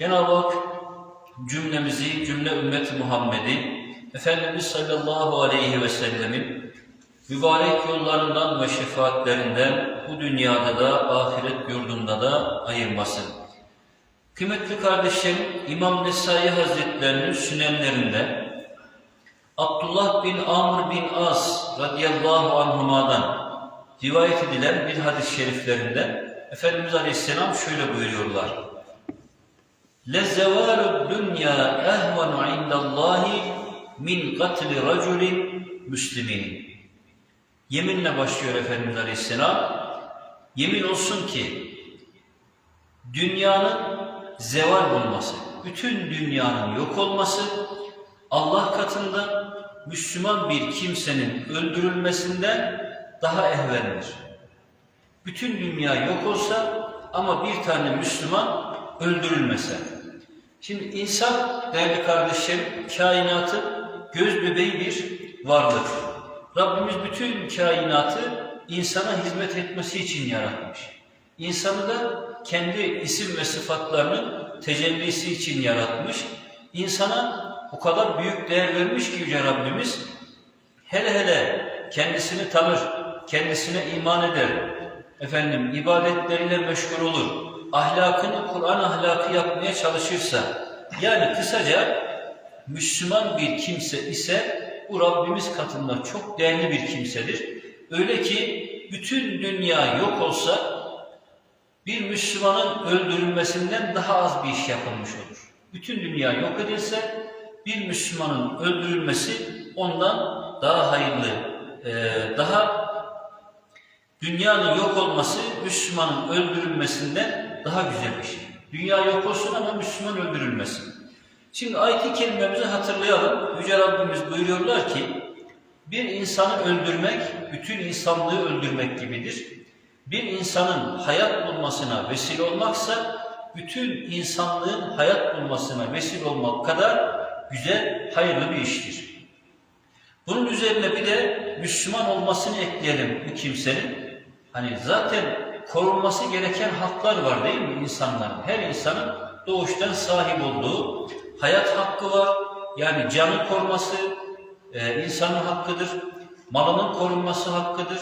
Cenab-ı Hak cümlemizi, cümle ümmet Muhammed'i, Efendimiz sallallahu aleyhi ve sellemin mübarek yollarından ve şefaatlerinden bu dünyada da ahiret yurdunda da ayırmasın. Kıymetli kardeşlerim, İmam Nesai Hazretlerinin sünenlerinde Abdullah bin Amr bin As radıyallahu anhuma'dan rivayet edilen bir hadis-i şeriflerinde Efendimiz Aleyhisselam şöyle buyuruyorlar. لَزَوَالُ الدُّنْيَا اَهْوَنُ عِنْدَ اللّٰهِ مِنْ قَتْلِ رَجُلٍ مُسْلِمِينَ Yeminle başlıyor Efendimiz Aleyhisselam. Yemin olsun ki dünyanın zeval bulması, bütün dünyanın yok olması Allah katında Müslüman bir kimsenin öldürülmesinden daha ehvendir. Bütün dünya yok olsa ama bir tane Müslüman öldürülmese. Şimdi insan değerli kardeşlerim kainatın göz bebeği bir varlık. Rabbimiz bütün kainatı insana hizmet etmesi için yaratmış. İnsanı da kendi isim ve sıfatlarının tecellisi için yaratmış. İnsana o kadar büyük değer vermiş ki Yüce Rabbimiz, hele hele kendisini tanır, kendisine iman eder, efendim ibadetleriyle meşgul olur, ahlakını Kur'an ahlakı yapmaya çalışırsa, yani kısaca Müslüman bir kimse ise bu Rabbimiz katında çok değerli bir kimsedir. Öyle ki bütün dünya yok olsa bir Müslümanın öldürülmesinden daha az bir iş yapılmış olur. Bütün dünya yok edilse bir Müslümanın öldürülmesi ondan daha hayırlı, daha dünyanın yok olması Müslümanın öldürülmesinden daha güzel bir şey. Dünya yok olsun ama Müslüman öldürülmesin. Şimdi ayet-i kerimemizi hatırlayalım. Yüce Rabbimiz buyuruyorlar ki bir insanı öldürmek bütün insanlığı öldürmek gibidir. Bir insanın hayat bulmasına vesile olmaksa bütün insanlığın hayat bulmasına vesile olmak kadar güzel, hayırlı bir iştir. Bunun üzerine bir de Müslüman olmasını ekleyelim bu kimsenin. Hani zaten korunması gereken haklar var değil mi insanların? Her insanın doğuştan sahip olduğu hayat hakkı var. Yani canı koruması e, insanın hakkıdır. Malının korunması hakkıdır.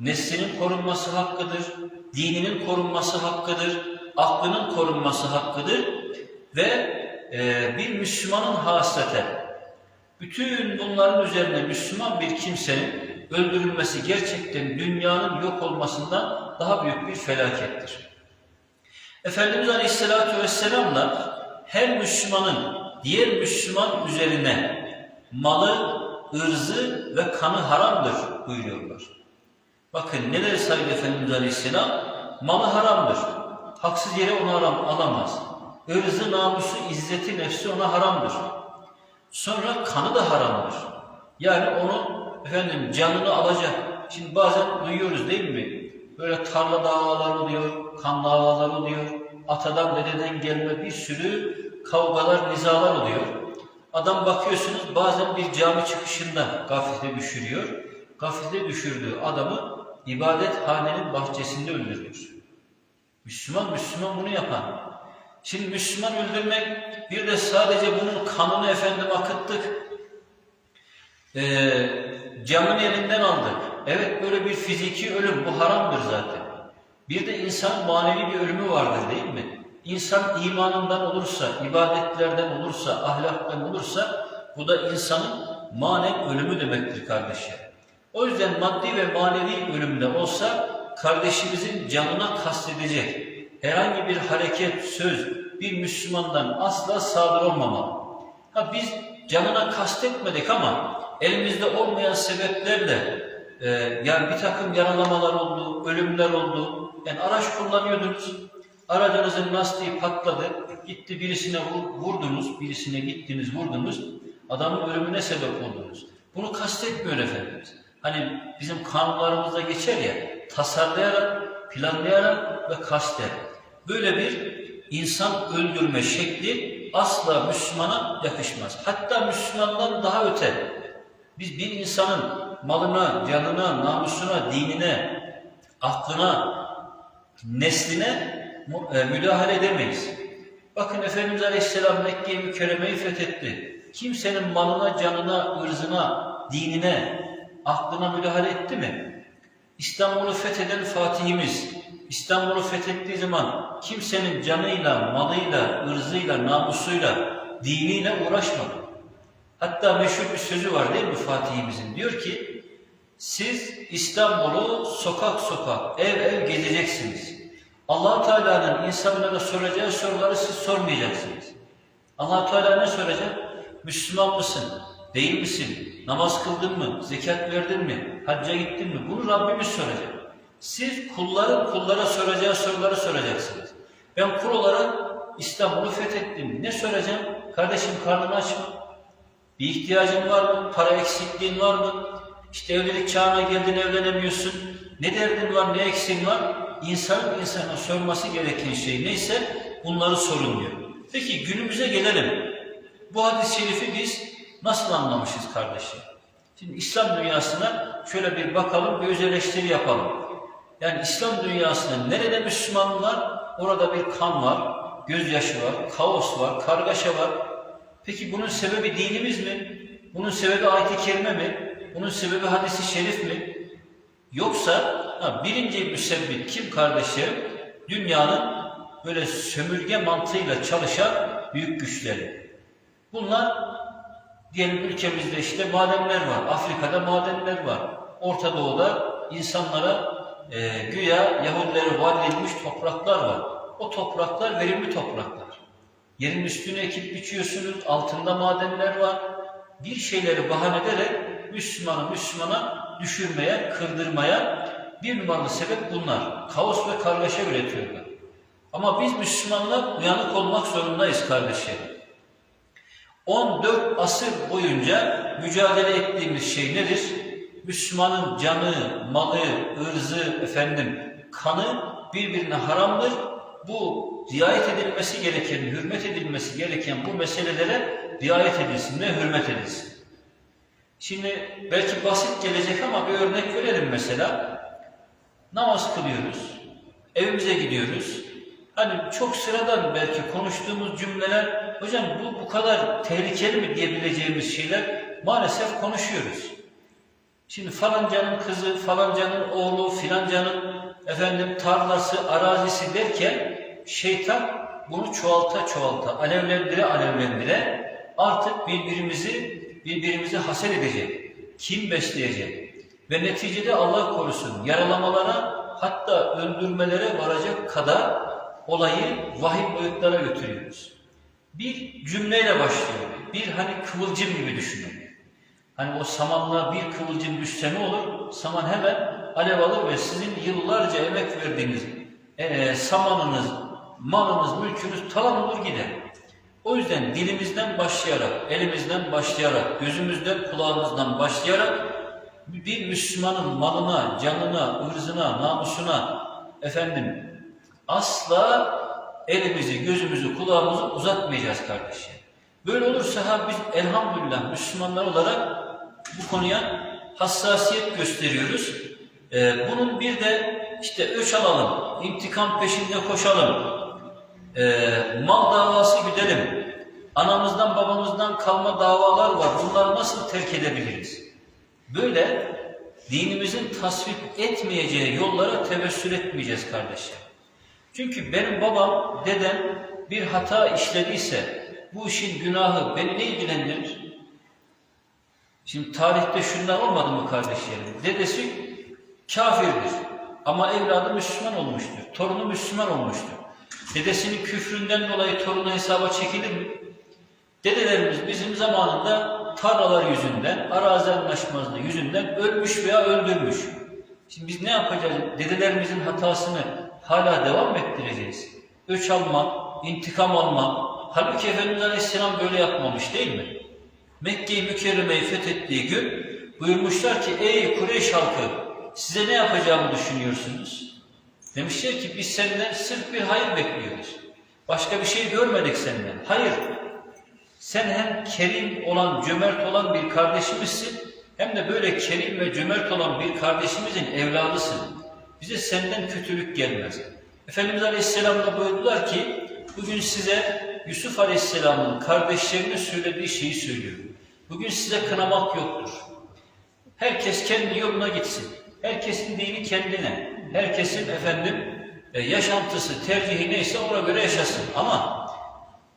Neslinin korunması hakkıdır. Dininin korunması hakkıdır. Aklının korunması hakkıdır. Ve e, bir Müslümanın hasreten bütün bunların üzerine Müslüman bir kimsenin öldürülmesi gerçekten dünyanın yok olmasından daha büyük bir felakettir. Efendimiz Aleyhisselatü Vesselam'la her Müslümanın diğer Müslüman üzerine malı, ırzı ve kanı haramdır buyuruyorlar. Bakın neler saydı Efendimiz Aleyhisselam? Malı haramdır. Haksız yere onu haram alamaz. Irzı, namusu, izzeti, nefsi ona haramdır. Sonra kanı da haramdır. Yani onun efendim canını alacak. Şimdi bazen duyuyoruz değil mi? Böyle tarla davaları oluyor, kan davaları oluyor. Atadan dededen gelme bir sürü kavgalar, nizalar oluyor. Adam bakıyorsunuz bazen bir cami çıkışında gaflete düşürüyor. Gaflete düşürdüğü adamı ibadethanenin bahçesinde öldürüyor. Müslüman, Müslüman bunu yapan. Şimdi Müslüman öldürmek bir de sadece bunun kanını efendim akıttık. Ee, camın elinden aldık. Evet böyle bir fiziki ölüm bu haramdır zaten. Bir de insan manevi bir ölümü vardır değil mi? İnsan imanından olursa, ibadetlerden olursa, ahlaktan olursa bu da insanın manen ölümü demektir kardeşler. O yüzden maddi ve manevi ölümde olsa kardeşimizin canına kastedecek herhangi bir hareket, söz bir Müslümandan asla sadır olmamalı. Ha biz canına kastetmedik ama elimizde olmayan sebeplerle e, yani bir takım yaralamalar oldu, ölümler oldu. Yani araç kullanıyordunuz. Aracınızın lastiği patladı, gitti birisine vur- vurdunuz, birisine gittiniz vurdunuz, adamın ölümüne sebep oldunuz. Bunu kastetmiyor Efendimiz. Hani bizim kanunlarımızda geçer ya, tasarlayarak, planlayarak ve kasten. Böyle bir insan öldürme şekli asla Müslümana yakışmaz. Hatta Müslümandan daha öte. Biz bir insanın malına, canına, namusuna, dinine, aklına, nesline e, müdahale edemeyiz. Bakın Efendimiz Aleyhisselam Mekke'yi mükerremeyi fethetti. Kimsenin malına, canına, ırzına, dinine, aklına müdahale etti mi? İstanbul'u fetheden Fatihimiz, İstanbul'u fethettiği zaman kimsenin canıyla, malıyla, ırzıyla, namusuyla, diniyle uğraşmadı. Hatta meşhur bir sözü var değil mi Fatih'imizin? Diyor ki, siz İstanbul'u sokak sokak, ev ev gezeceksiniz. allah Teala'nın insanlara soracağı soruları siz sormayacaksınız. allah Teala ne soracak? Müslüman mısın? Değil misin? Namaz kıldın mı? Zekat verdin mi? Hacca gittin mi? Bunu Rabbimiz soracak. Siz kulların kullara soracağı soruları soracaksınız. Ben kul olarak İstanbul'u fethettim. Ne soracağım? Kardeşim karnın aç mı? Bir ihtiyacın var mı? Para eksikliğin var mı? İşte evlilik çağına geldin evlenemiyorsun. Ne derdin var, ne eksiğin var? İnsanın insana sorması gereken şey neyse bunları sorun diyor. Peki günümüze gelelim. Bu hadis-i şerifi biz nasıl anlamışız kardeşim? Şimdi İslam dünyasına şöyle bir bakalım, bir öz eleştiri yapalım. Yani İslam dünyasında nerede Müslüman var, orada bir kan var, gözyaşı var, kaos var, kargaşa var. Peki bunun sebebi dinimiz mi? Bunun sebebi ayet-i kerime mi? Bunun sebebi hadisi şerif mi? Yoksa ha, birinci müsebbit kim kardeşlerim? Dünyanın böyle sömürge mantığıyla çalışan büyük güçleri. Bunlar diyelim ülkemizde işte madenler var. Afrika'da madenler var. Orta Doğu'da insanlara e, güya Yahudilere vaat edilmiş topraklar var. O topraklar verimli topraklar. Yerin üstüne ekip biçiyorsunuz, altında madenler var. Bir şeyleri bahane ederek Müslümanı Müslümana düşürmeye, kırdırmaya bir numaralı sebep bunlar. Kaos ve kargaşa üretiyorlar. Ama biz Müslümanlar uyanık olmak zorundayız kardeşlerim. 14 asır boyunca mücadele ettiğimiz şey nedir? Müslümanın canı, malı, ırzı, efendim, kanı birbirine haramdır. Bu riayet edilmesi gereken, hürmet edilmesi gereken bu meselelere riayet edilsin ve hürmet edilsin. Şimdi belki basit gelecek ama bir örnek verelim mesela. Namaz kılıyoruz, evimize gidiyoruz. Hani çok sıradan belki konuştuğumuz cümleler, hocam bu bu kadar tehlikeli mi diyebileceğimiz şeyler maalesef konuşuyoruz. Şimdi falancanın kızı, falancanın oğlu, filancanın efendim tarlası, arazisi derken şeytan bunu çoğalta çoğalta, alevlendire alevlendire artık birbirimizi birbirimizi haset edecek, kim besleyecek ve neticede Allah korusun yaralamalara hatta öldürmelere varacak kadar olayı vahim boyutlara götürüyoruz. Bir cümleyle başlıyor. Bir hani kıvılcım gibi düşünün. Hani o samanlığa bir kıvılcım düşse ne olur? Saman hemen alev alır ve sizin yıllarca emek verdiğiniz e, samanınız, malınız, mülkünüz talan olur gider. O yüzden dilimizden başlayarak, elimizden başlayarak, gözümüzden, kulağımızdan başlayarak bir Müslümanın malına, canına, ırzına, namusuna efendim asla elimizi, gözümüzü, kulağımızı uzatmayacağız kardeşim. Böyle olursa ha biz elhamdülillah Müslümanlar olarak bu konuya hassasiyet gösteriyoruz. Ee, bunun bir de işte öç alalım, intikam peşinde koşalım, ee, mal davası güdelim, anamızdan babamızdan kalma davalar var, bunları nasıl terk edebiliriz? Böyle dinimizin tasvip etmeyeceği yollara tevessül etmeyeceğiz kardeşler. Çünkü benim babam, dedem bir hata işlediyse bu işin günahı beni ne ilgilendirir? Şimdi tarihte şunlar olmadı mı kardeşlerim? Dedesi kafirdir ama evladı Müslüman olmuştur. Torunu Müslüman olmuştur. Dedesinin küfründen dolayı torunu hesaba çekilir mi? Dedelerimiz bizim zamanında tarlalar yüzünden, arazi anlaşmazlığı yüzünden ölmüş veya öldürmüş. Şimdi biz ne yapacağız? Dedelerimizin hatasını hala devam ettireceğiz? öç alma, intikam alma. Halbuki Efendimiz Aleyhisselam böyle yapmamış değil mi? Mekke-i Mükerreme'yi fethettiği gün buyurmuşlar ki ey Kureyş halkı size ne yapacağımı düşünüyorsunuz? Demişler ki biz senden sırf bir hayır bekliyoruz. Başka bir şey görmedik senden. Hayır. Sen hem kerim olan, cömert olan bir kardeşimizsin hem de böyle kerim ve cömert olan bir kardeşimizin evladısın. Bize senden kötülük gelmez. Efendimiz Aleyhisselam da buyurdular ki bugün size Yusuf Aleyhisselam'ın kardeşlerine söylediği şeyi söylüyorum. Bugün size kınamak yoktur. Herkes kendi yoluna gitsin. Herkesin dini kendine. Herkesin efendim e, yaşantısı, tercihi neyse ona göre yaşasın. Ama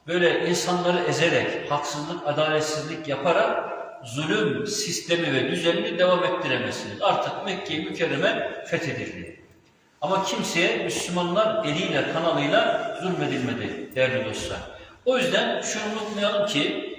böyle insanları ezerek, haksızlık, adaletsizlik yaparak zulüm sistemi ve düzenini devam ettiremezsiniz. Artık Mekke-i Mükerreme fethedildi. Ama kimseye Müslümanlar eliyle, kanalıyla zulmedilmedi değerli dostlar. O yüzden şunu unutmayalım ki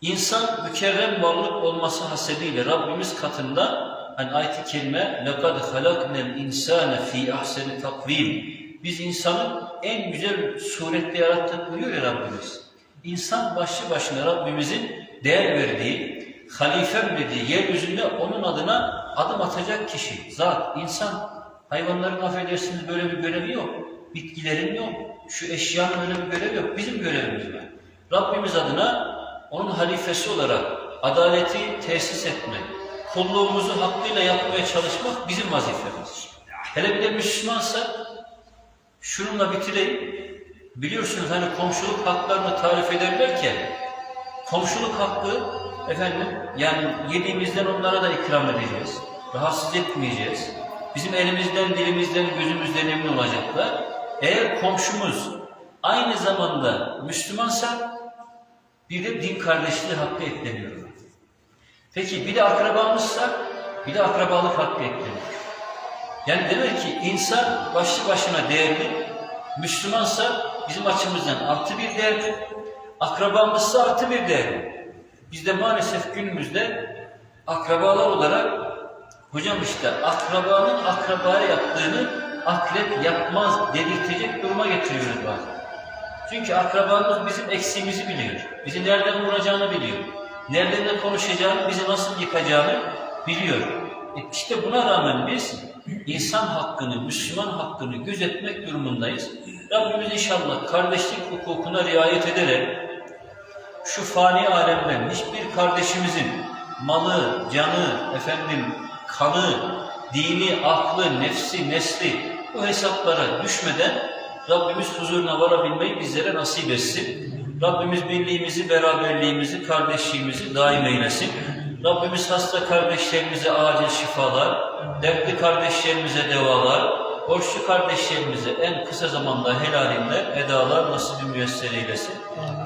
İnsan mükerrem varlık olması hasebiyle Rabbimiz katında hani ayet-i kerime لَقَدْ خَلَقْنَا الْاِنْسَانَ ف۪ي اَحْسَنِ takvim Biz insanı en güzel surette yarattık buyuruyor ya Rabbimiz. İnsan başlı başına Rabbimizin değer verdiği, halifem dediği yeryüzünde onun adına adım atacak kişi, zat, insan. Hayvanların affedersiniz böyle bir görevi yok. Bitkilerin yok. Şu eşyanın öyle bir görevi yok. Bizim görevimiz var. Rabbimiz adına onun halifesi olarak adaleti tesis etmek, kulluğumuzu hakkıyla yapmaya çalışmak bizim vazifemiz. Hele bir de Müslümansa şununla bitireyim. Biliyorsunuz hani komşuluk haklarını tarif ederlerken komşuluk hakkı efendim yani yediğimizden onlara da ikram edeceğiz. Rahatsız etmeyeceğiz. Bizim elimizden, dilimizden, gözümüzden emin olacaklar. Eğer komşumuz aynı zamanda Müslümansa bir de din kardeşliği hakkı ekleniyor. Peki bir de akrabamızsa bir de akrabalık hakkı ekleniyor. Yani demek ki insan başlı başına değerli, Müslümansa bizim açımızdan artı bir değerli, akrabamızsa artı bir değerli. Biz de maalesef günümüzde akrabalar olarak hocam işte akrabanın akrabaya yaptığını akrep yapmaz dedirtecek duruma getiriyoruz bazen. Çünkü akrabamız bizim eksiğimizi biliyor. Bizi nereden vuracağını biliyor. Nereden de konuşacağını, bizi nasıl yıkacağını biliyor. E işte buna rağmen biz insan hakkını, Müslüman hakkını gözetmek durumundayız. Rabbimiz inşallah kardeşlik hukukuna riayet ederek şu fani alemden hiçbir kardeşimizin malı, canı, efendim kanı, dini, aklı, nefsi, nesli bu hesaplara düşmeden Rabbimiz huzuruna varabilmeyi bizlere nasip etsin. Rabbimiz birliğimizi, beraberliğimizi, kardeşliğimizi daim eylesin. Rabbimiz hasta kardeşlerimize acil şifalar, dertli kardeşlerimize devalar, borçlu kardeşlerimize en kısa zamanda helalinden edalar nasip müyesser eylesin.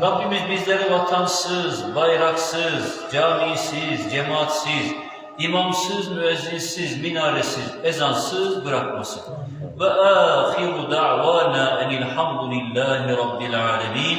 Rabbimiz bizleri vatansız, bayraksız, camisiz, cemaatsiz, imamsız, müezzinsiz, minaresiz, ezansız bırakmasın. Ve ahiru da'vana enilhamdülillahi rabbil alemin.